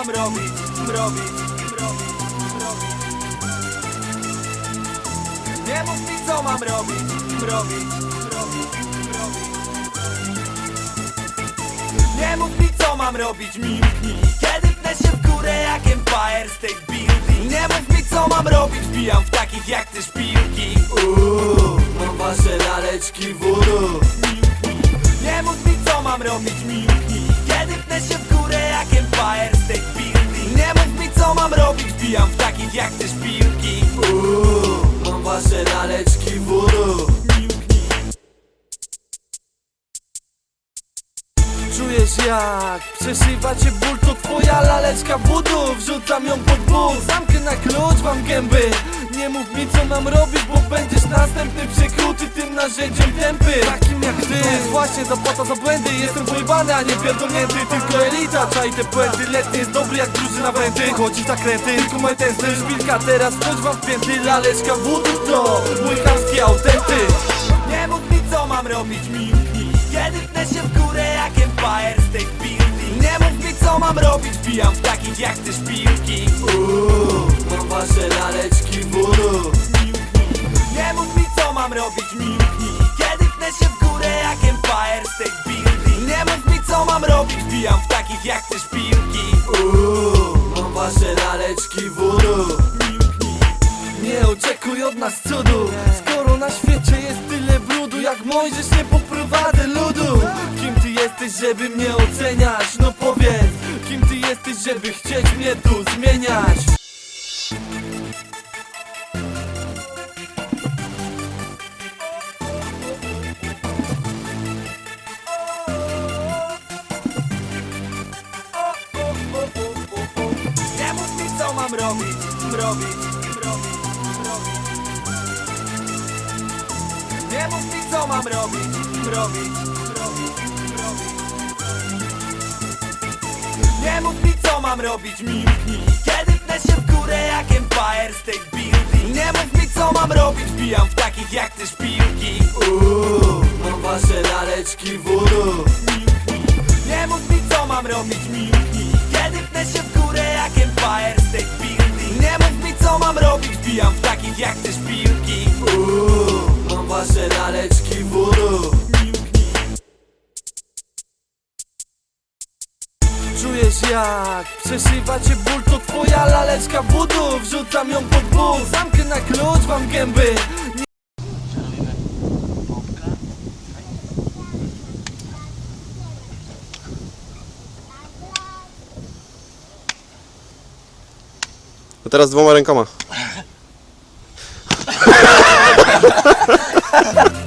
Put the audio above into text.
mam robić, robić, robić, robić. Nie mów mi co mam robić, robić, robić, robić. Nie mów mi co mam robić, milknij Kiedy pnę się górę jak Empire State Building. Nie mów mi co mam robić, bijam w takich jak ty szpilki. Uuu, mam wasze laleczki voodoo Nie mów mi co mam robić, milknij Kiedy pnę się w górę jak Empire State Building. Nie mów mi co mam robić, bijam w takich jak ty szpilki. Uuu, mam wasze laleczki voodoo Czujesz jak? Przeszywa cię ból To twoja laleczka voodoo Wrzucam ją pod but Zamknę na klucz, mam gęby. Nie mów mi co mam robić Bo będziesz następny przykruty tym narzędziem tępy. Takim jak ty. Właśnie zapłata za błędy. Jestem pojebany, a nie pierdolnięty Tylko elita czai te puenty. Letny jest dobry jak drużyna węty. Chodzi za kręty, tylko moje tęsty Szpilka teraz, chodź wam w pięty. Laleczka voodoo to mam robić, bijam w takich jak ty szpilki. Uuu, mam wasze laleczki voodoo Nie mów mi co mam robić, milknij. Kiedy pnę się w górę jak Empire State Building. Nie mów mi co mam robić, bijam w takich jak ty szpilki. Uuu, mam wasze laleczki voodoo Nie oczekuj od nas cudu. Skoro na świecie jest tyle brudu Jak Mojżesz nie poprowadzę ludu. Kim ty jesteś, żeby mnie oceniać? No powiedz jesteś, żeby chcieć mnie tu zmieniać? Nie mów mi co mam robić, robić, robić, robić Nie mów mi co mam robić, robić, robić, robić Nie mów mi mam robić, milknij Kiedy pnę się w górę jak Empire State Building? Nie mów mi co mam robić, bijam w takich jak ty szpilki. Uuu, mam wasze laleczki voodoo Nie mów mi co mam robić, milknij Kiedy pnę się w górę jak Empire State Building? Nie mów mi co mam robić, bijam w takich jak ty szpilki Czujesz jak? Przeszywa cię ból To twoja laleczka voodoo Wrzucam ją pod but Zamknę na klucz, mam gęby. A teraz dwoma rękoma.